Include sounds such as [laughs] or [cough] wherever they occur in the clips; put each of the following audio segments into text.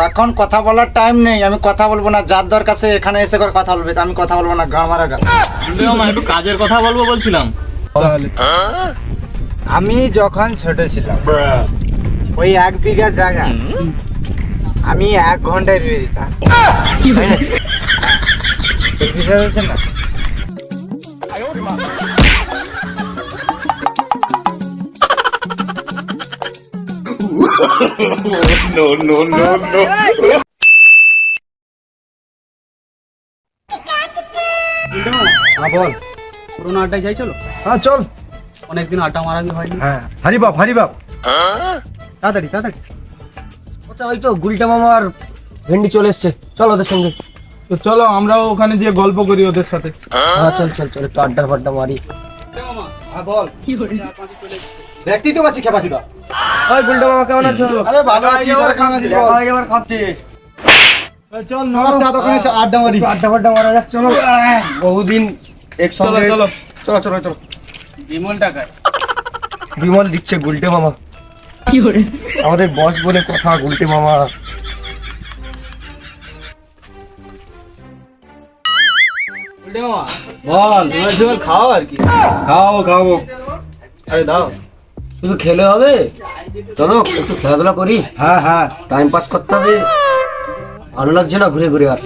এখন কথা বলার টাইম নেই আমি কথা বলব না। যার দরকার সে এখানে এসে করে কথা বলবে আমি কথা বলব না গা মারা গা। একটু কাজের কথা বলব বলছিলাম। আমি যখন ছোট ছিলাম ওই এক বিঘা জায়গা আমি এক ঘন্টায় রুয়ে দিতাম বিশ্বাস হচ্ছে না হ্যাঁ বল। পুরোনো আড্ডায় যাই চলো। হ্যাঁ চল। অনেকদিন আড্ডা মারাবি হয়নি। হ্যাঁ হারি বাপ হারি বাপ তাড়াতাড়ি তাড়াতাড়ি। আচ্ছা ওই তো গুলটা মামার ভেন্ডি চলে এসছে। চল ওদের সঙ্গে। তো চলো আমরাও ওখানে গিয়ে গল্প করি ওদের সাথে। হ্যাঁ চল চল চল একটু আড্ডা ফাড্ডা মারি। হ্যাঁ বল। দেখতেই তো পাচ্ছি খেপাছিটা ওই গুলটা মামা কেমন আছো? আরে ভালো আছি তোরা কেমন আছিস ভাই আমার খাচ্ছে চল নড়া। চা দোকানে চা, আড্ডা মারি। আড্ডা ফাড্ডা মারা যাক চলো। বহুদিন চলো একসঙ্গে চলো চলো। চলো চলো বিমল টাকায় বিমল দিচ্ছে গুলটে মামা। কি করে? আমাদের বস বলে কথা গুলটে মামা। বল খাও আর কি। খাও খাও আরে দাও। শুধু খেলে হবে? চলো [laughs] একটু খেলাধুলা করি। হ্যাঁ হ্যাঁ। টাইম পাস করতে হবে। ভালো লাগছে না ঘুরে ঘুরে আর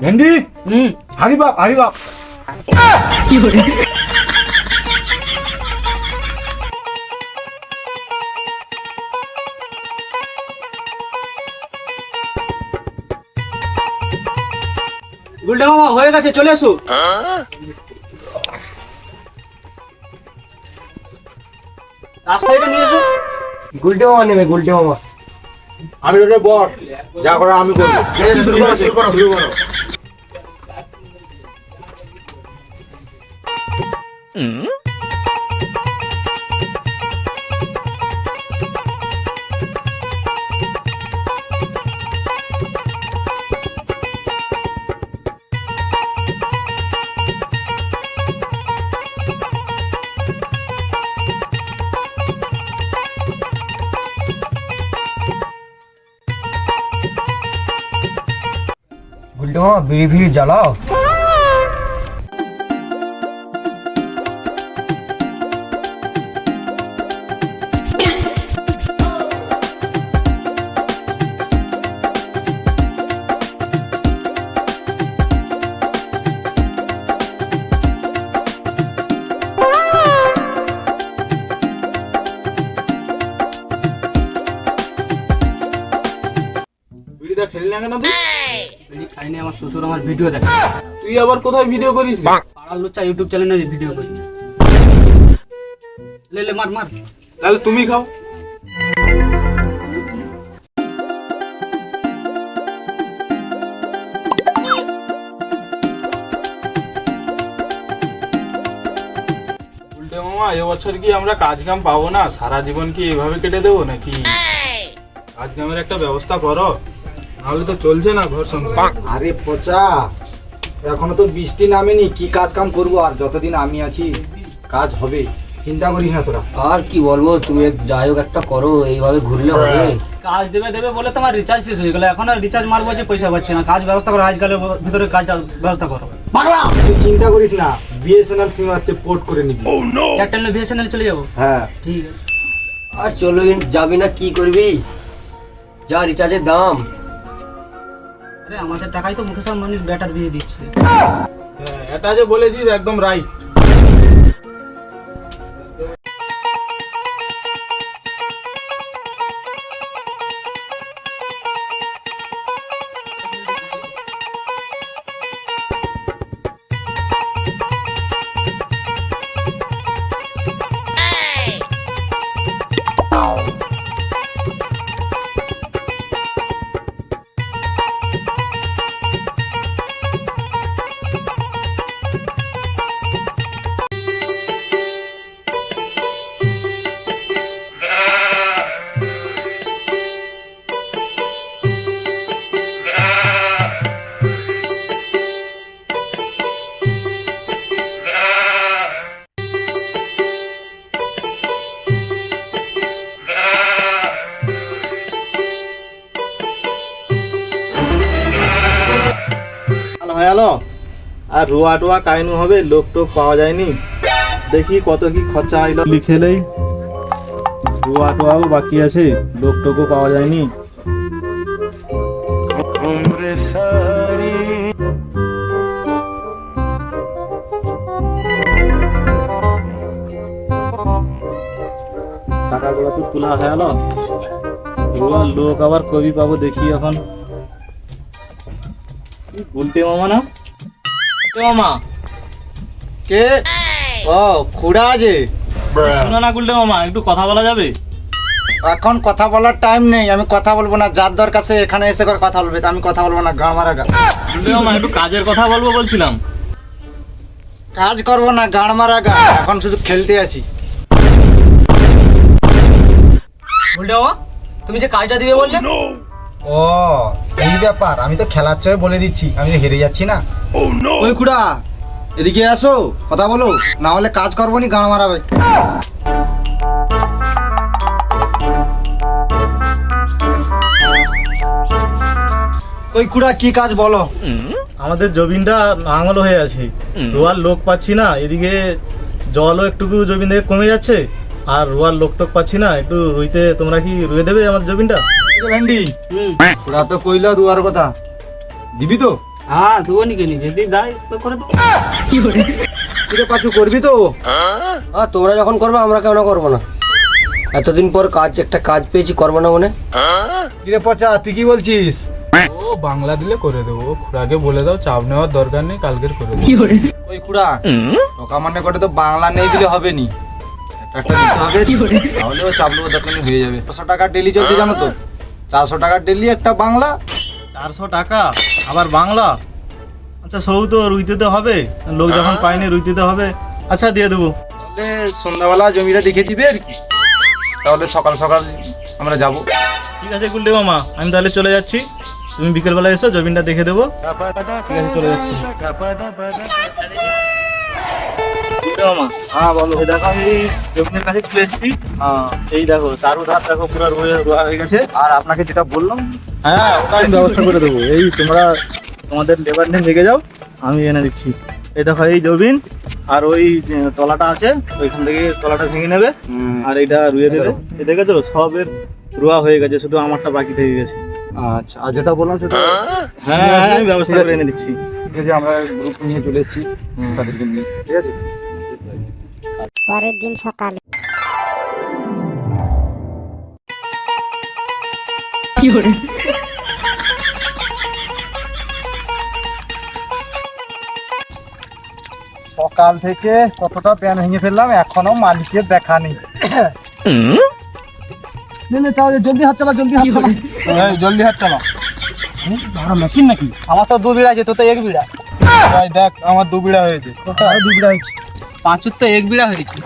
ভেন্ডি? হুম। হারি বাপ হারি বাপ। গুলটা মামা হয়ে গেছে চলে এসো রাস্তাটা নিয়ে এসো গুলটে মামা নেবে গুলটে মামা আমি ওটা বস যা করে আমি করব শুরু করো, শুরু করো, মামা বিড়ি ফিড়ি জ্বালাও। বিড়িটা খেলি না কেন তুই? বিড়ি খাইনি আমার শ্বশুর আমার ভিডিও দেখে। তুই আবার কোথায় ভিডিও করিস? পাড়ার লোচা ইউটিউব চ্যানেলে ভিডিও করি। লে লে মার মার। তাহলে তুমি খাও। মামা এবছর কি আমরা কাজ কাম পাবো না? সারা জীবন কি এভাবে কেটে দেবো নাকি? কাজ কামের একটা ব্যবস্থা করো। নাহলে তো চলছে না ঘর সংসার। আরে পচা এখনও তো বৃষ্টি নামেনি কি কাজ কাম করব? আর যতদিন আমি আছি কাজ হবে। চিন্তা করিস না তোরা। আর কি বলব তুমি যাই হোক একটা করো এইভাবে ঘুরলে হবে। কাজ দেবে দেবে বলে তোমার রিচার্জ শেষ হয়ে গেলো। এখন আর রিচার্জ মারবো যে পয়সা পাচ্ছি না। কাজ ব্যবস্থা করো আজকালের ভিতরে কাজটা ব্যবস্থা করো। পাগলা! তুই চিন্তা করিস না বিএসএনএল সিম আছে পোর্ট করে নিবি। এয়ারটেল বিএসএনএল চলে যাব? হ্যাঁ। ঠিক আছে। আর চলো যাবি না কি করবি? যা রিচার্জের দাম। আরে আমাদের টাকাই তো মুকেশ আম্বানির ব্যাটার বিয়ে দিচ্ছে। হ্যাঁ, এটা যে বলেছিস একদম রাইট আর রোয়া টোয়া কাইনু হবে লোক টোক পাওয়া যায়নি। দেখি কত কি খরচা হইল। লিখেলেই রোয়া টোয়াও বাকি আছে লোক টোকও পাওয়া যায়নি। টাকাগুলো তো তোলা হয়ে গেল। লোক আবার কবি পাবো দেখি এখন। বলতে মামা না? মামা কে? ও খুড়া যে। শুনো না গুলটে মামা একটু কথা বলা যাবে? এখন কথা বলার টাইম নেই আমি কথা বলব না যার দরকার সে এখানে এসে করে কথা বলবে আমি কথা বলব না গা মারা গা। মামা একটু কাজের কথা বলব বলছিলাম। কাজ করব না গান মারা গা এখন শুধু খেলতে আসি। বলতে তুমি যে কাজটা দিবে বললে? ও এই ব্যাপার আমি তো খেলার চেয়ে বলে দিচ্ছি আমি তো হেরে যাচ্ছি না। ওই খুড়া এদিকে আসো কথা বলো। না হলে কাজ করব নি গান মারাবে। ওই খুড়া কি কাজ বলো? আমাদের জমিনটা নাঙল হয়ে আছে। রোয়ার লোক পাচ্ছি না এদিকে জলও একটুকু জমিন থেকে কমে যাচ্ছে আর রোয়ার লোক টোক পাচ্ছি না একটু রুইতে তোমরা কি রুয়ে দেবে আমাদের জমিনটা? ভেন্ডি খুড়া তো কইলা দুয়ার কথা। দিবি তো? হ্যাঁ দেবো নি কেনি যদি দেয় তো করে দেবো। কিরে পাচু করবি তো? হ্যাঁ? তোমরা যখন করবে আমরা কেন করব না? এতদিন পর কাজ একটা কাজ পেয়েছি করব না মনে? কিরে পচা তুই কি বলছিস? ও বাংলা দিলে করে দেবো। খুড়াকে বলে দাও চাপ নেওয়ার দরকার নেই কালকের করে দেবো। ওই খুড়া? টাকা মানে করে তো বাংলা নেই দিলে হবে নি। একটা একটা দিতে হবে। তাহলে ও চাপলো দরকার নেই হয়ে যাবে। চারশো টাকা ডেলি চলছে জানো তো? চারশো টাকা ডেলি একটা বাংলা চারশো টাকা। আবার বাংলা? আচ্ছা সৌ তো রুইতে তো হবে। লোক যখন পায়নি রুইতে তো হবে। আচ্ছা দিয়ে দেবো। তাহলে সন্ধ্যাবেলা জমিটা দেখে দিবে আর কি। তাহলে সকাল সকাল আমরা যাব। ঠিক আছে গুলডে মামা আমি তাহলে চলে যাচ্ছি। তুমি বিকেলবেলা এসো জমিনটা দেখে দেবো। ঠিক আছে চলে যাচ্ছি। মামা হ্যাঁ বলো এই দেখো আমি জমিনের কাছে চলে এসেছি। এই দেখো চারু ধার দেখো পুরো রোয়া রোয়া হয়ে গেছে। আর আপনাকে যেটা বললাম হ্যাঁ ওটা আমি ব্যবস্থা করে দেবো। এই তোমরা তোমাদের লেবার নিয়ে লেগে যাও আমি এনে দিচ্ছি। এই দেখো এই জমিন আর ওই তলাটা আছে ওইখান থেকে তলাটা ভেঙে নেবে আর এইটা রুয়ে দেবে। এই দেখেছ সবের রোয়া হয়ে গেছে শুধু আমারটা বাকি থেকে গেছে। আচ্ছা আর যেটা বললাম সেটা হ্যাঁ হ্যাঁ, আমি ব্যবস্থা করে এনে দিচ্ছি। ঠিক আছে আমরা গ্রুপ নিয়ে চলে এসেছি তাদেরকে নিয়ে। ঠিক আছে? পরের দিন সকালে। সকাল থেকে কতটা প্যান ভেঙে ফেললাম এখনও মালিকের দেখা নেই। নে, নে, তাহলে জলদি হাত চালা জলদি হাত চালা। জলদি হাত চালা। আমরা মেশিন নাকি? আমার তো দু বিড়া আছে তোর তো এক বিড়া। দেখ আমার দু বিড়া হয়েছে। কোথায় দুবড়া হয়েছে। পাঁচুর তো এক বিড়া হয়েছে।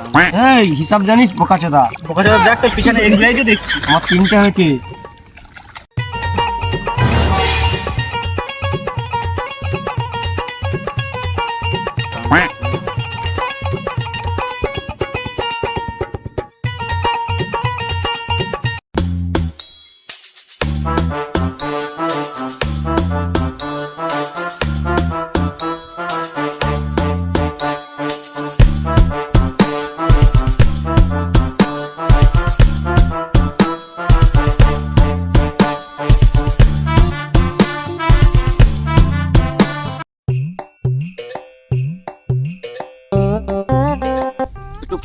এই হিসাব জানিস বোকা চোদা ওখানে দেখ তোর পিছনে এক বিড়াই তো দেখছি। আমার তিনটে হয়েছে।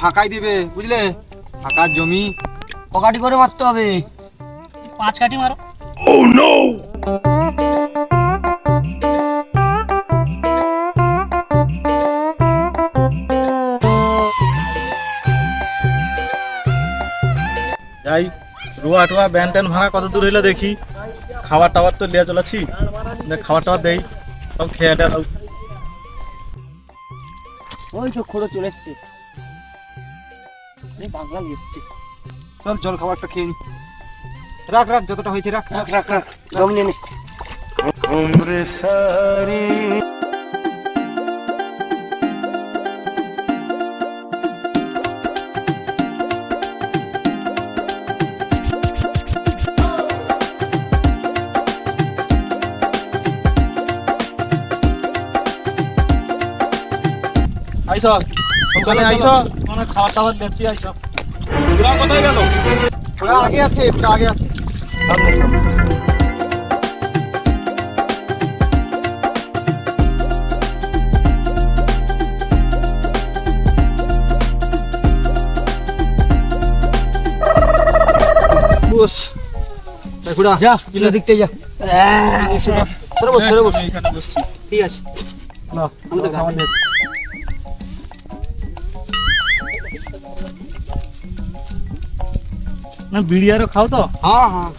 ফাঁকাই দিবে বুঝলে? ফাঁকার জমি। পকাটি করে মারতে হবে। পাঁচ কাটি মারো। যাই রোয়া টোয়া ব্যান ট্যান ভাঙা কত দূর হইল দেখি। খাবার টাবার তো লিয়া চলাচ্ছি দেখ, খাবার টাবার দেই। সব খেয়ে দাও। ওই তো খোঁড়ো চলে এসছে। এই বাংলা চল জল খাবারটা খেয়ে নি। রাখ রাখ যতটা হয়েছে রাখ। রাখ রাখ রাখ দম নিয়ে নে। আইসো দোকানে আইসো। মানে খাবার টাবার বেচি আইসো ওরা কোথায় গেল? ওরা আগে আছে একটু আগে আছে। বস। দেখুড়া যা দেখতে যা। সরে বস সরে বস। ঠিক আছে। নাও আমাদের খাবার আরও খাও তো। হ্যাঁ হ্যাঁ।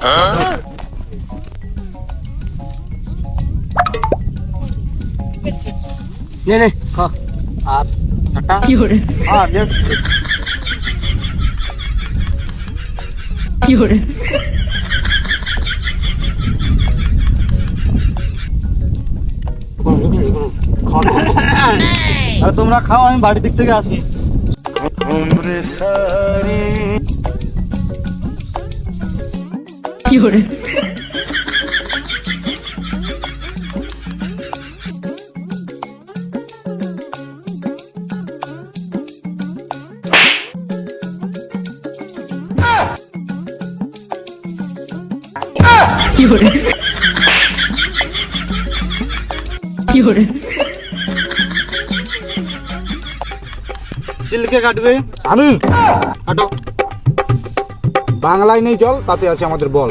নে নে খা। আর সাটা? হ্যাঁ বেশ বেশ। আর তোমরা খাও আমি বাড়ির দিক থেকে আসি। সিল্কে কাটবে। আমি বাংলায় নেই চল তাতে আছে আমাদের বল।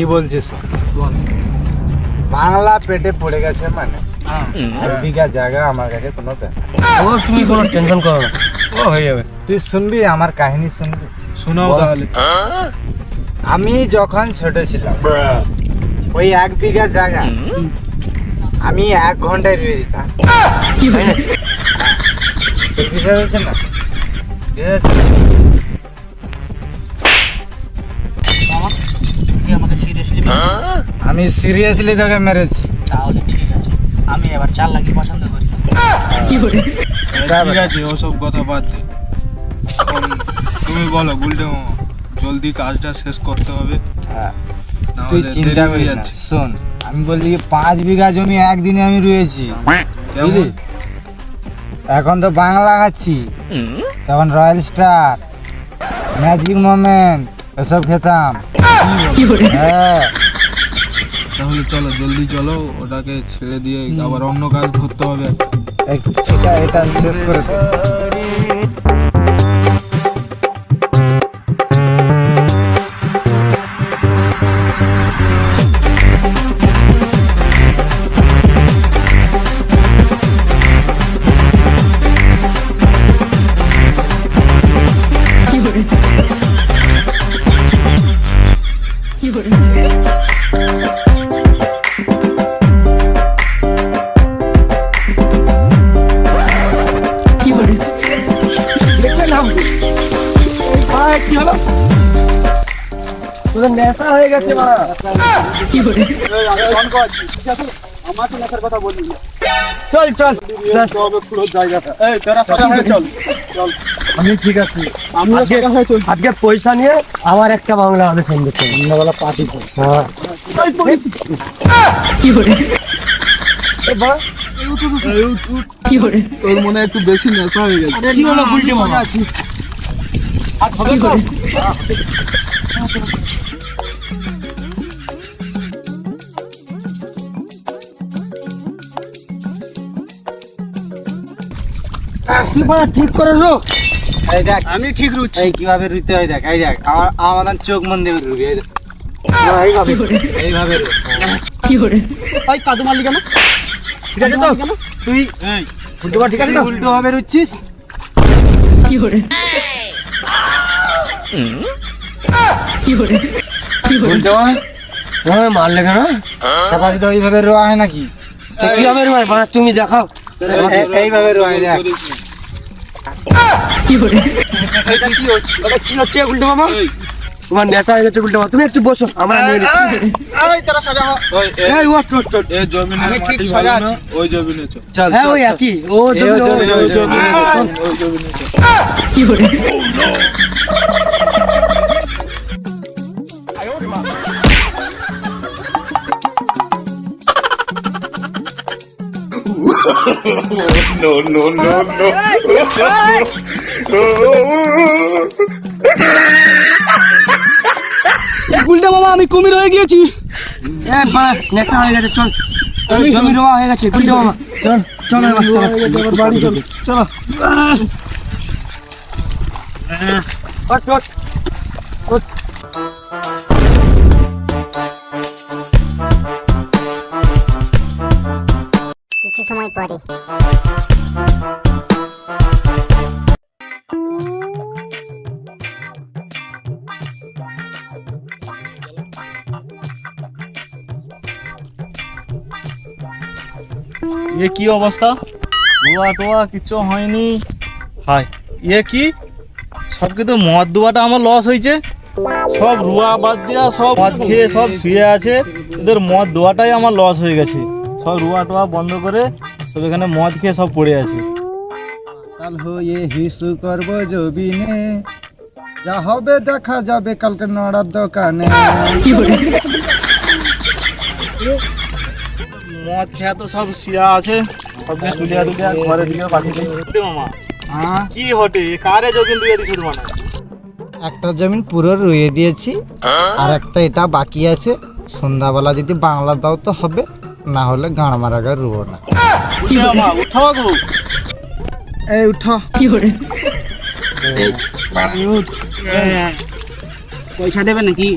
কি বলছিস? বাংলা। পেটে পড়ে গেছে মানে। বিঘা জায়গা আমার কাছে কোনো ও তুমি কোনো টেনশন করো না। ও হয়ে যাবে। তুই শুনবি আমার কাহিনী শুনবি। শোনাও তাহলে। আমি যখন ছোট ছিলাম ওই এক বিঘা জায়গা আমি এক ঘন্টায় রুয়ে যেতাম। তোর বিশ্বাস হচ্ছে না? না? আমি সিরিয়াসলি তোকে মেরেছি। তাহলে ঠিক আছে। আমি এবার চার লাখই পছন্দ করি। ঠিক আছে ওসব কথা বাদ দে। তুমি বলো গুলটে মামা জলদি কাজটা শেষ করতে হবে। হ্যাঁ, তুই চিন্তা হয়ে যাচ্ছে। শোন আমি বলছি পাঁচ বিঘা জমি একদিনে আমি রয়েছি। বুঝলি? এখন তো বাংলা খাচ্ছি। তখন রয়্যাল স্টার ম্যাজিক মোমেন্ট এসব খেতাম। হ্যাঁ। তাহলে চলো জলদি চলো ওটাকে ছেড়ে দিয়ে আবার অন্য কাজ ধরতে হবে। এটা এটা শেষ করে চল চল তোরা সোজা হয়ে চল আমি ঠিক আমরা সোজা আজকে পয়সা নিয়ে আবার একটা বাংলা হবে সঙ্গে সন্ধ্যাবেলা পার্টি হ্যাঁ তোর মনে একটু বেশি নেশা হয়ে গেছে কি আছি তো কি বলা ঠিক করে রো এই দেখ আমি ঠিক রুচ্ছি এই কীভাবে রুইতে হয় দেখ এই দেখ আমার আমাদের চোখ মন দেবে রুবি এই দেখ। এইভাবে। এইভাবে রু। ওই কাদু মারলি কেন? ঠিক আছে তো? তুই উল্টো ঠিক আছে উল্টো ভাবে রুচ্ছিস উল্টো তোমার মারলে কেন? তারপর তো এইভাবে রোয়া হয় নাকি? তো কি হবে রে ভাই বাঁশ তুমি দেখাও এইভাবে রোয়া হয় দেখ। কি হচ্ছে উল্টো মামা? তোমার নেশা হয়ে গেছে উল্টো মামা। তুমি একটু বসো আমরা নিয়ে নিচ্ছি। এই তোরা ওই এই ওট ওট ওট এ জমিনের আমি ঠিক মাটি সোজা ভালো না, আছি। ওই জমিনে চল। চল হ্যাঁ ওই একই। ও এই জমি হচ্ছে- ও- ওই ওই জমিনে চল, ওই জমিনে চল গুলটা মামা আমি কুমির হয়ে গিয়েছি। এ বাড়া নেশা হয়ে গেছে চল। জমি রোয়া হয়ে গেছে উল্টো মামা চল। চল। এবার চল। চলো ওট সময় পরে। ইয়ে কি অবস্থা? রোয়া টোয়া কিচ্ছু হয়নি। হাই ইয়ে কি? সব কিন্তু মদ দোয়াটা আমার লস হয়েছে। সব রুয়া বাদ দিয়া সব মদ খেয়ে সব শুয়ে আছে। এদের মদ দোয়াটাই আমার লস হয়ে গেছে। সব রুয়া টোয়া বন্ধ করে সব এখানে মদ খেয়ে সব পড়ে আছে। কাল হয়ে হিসু করব জবিনে। যা হবে দেখা যাবে কালকে নড়ার দোকানে। মদ খেয়ে তো সব শুয়ে আছে। সবকে তুলিয়া তুলিয়া ঘরে দিকে পাঠিয়ে মামা। হ্যাঁ? কি হটে কারে যোগিন দুইয়া দিছো মানে একটা জমিন পুরো রুয়ে দিয়েছি। আর একটা এটা বাকি আছে। সন্ধ্যাবেলা যদি বাংলা দাও তো হবে। না হলে গাঁড় মারা গায়ে রুব না। পয়সা দেবে নাকি?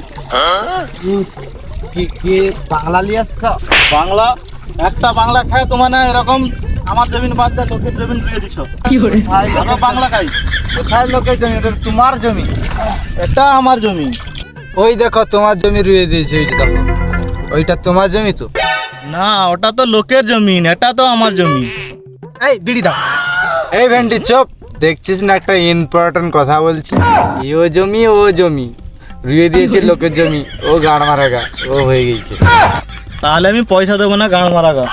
কি কি বাংলা লিয়ে আসছো বাংলা? একটা বাংলা খায় তোমার না এরকম আমার জমিন বাদ দেয় লোকের জমিন দিয়ে দিছ। কি আমরা বাংলা খাই। কোথায় লোকের জমি? এটা তোমার জমি। এটা আমার জমি। ওই দেখো তোমার জমি রুয়ে দিয়েছে ওইটা দেখো। ওইটা তোমার জমি তো। না ওটা তো লোকের জমিন এটা তো আমার জমি। এই বিড়ি দাও। এই ভেন্টি চপ। দেখছিস না একটা ইম্পর্টেন্ট কথা বলছি? ও জমি ও জমি। রুয়ে দিয়েছে লোকের জমি। ও গাড় মারা গা ও হয়ে গেছে। তাহলে আমি পয়সা দেবো না গান মারা গা।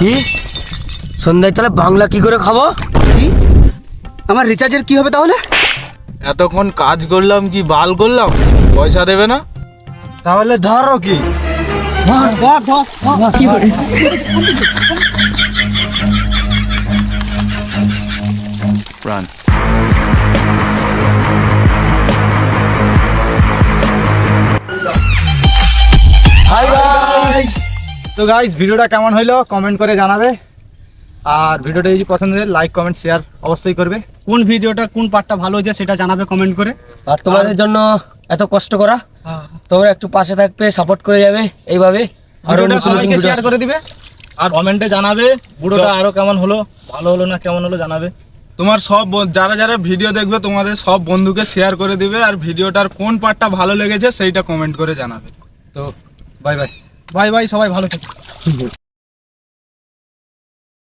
কি? সন্ধ্যায় তাহলে বাংলা কি করে খাব? আমার রিচার্জের কি হবে তাহলে? এতক্ষণ কাজ করলাম কি বাল করলাম? পয়সা দেবে না? তাহলে ধরো কি? হাই গাইস তো গাইস ভিডিওটা কেমন হইল? কমেন্ট করে জানাবে। আর ভিডিওটা যদি পছন্দ হয় লাইক কমেন্ট শেয়ার অবশ্যই করবে। কোন ভিডিওটা কোন পার্টটা ভালো হয়েছে সেটা জানাবে কমেন্ট করে। আর তোমাদের জন্য এত কষ্ট করা। তোমরা একটু পাশে থাকবে সাপোর্ট করে যাবে এইভাবে। আরও সবাইকে শেয়ার করে দিবে। আর কমেন্টে জানাবে বুড়োটা আরও কেমন হলো ভালো হলো না কেমন হলো জানাবে। তোমার সব যারা যারা ভিডিও দেখবে তোমাদের সব বন্ধুকে শেয়ার করে দিবে। আর ভিডিওটার কোন পার্টটা ভালো লেগেছে সেইটা কমেন্ট করে জানাবে। তো বাই বাই বাই বাই সবাই ভালো থাকো।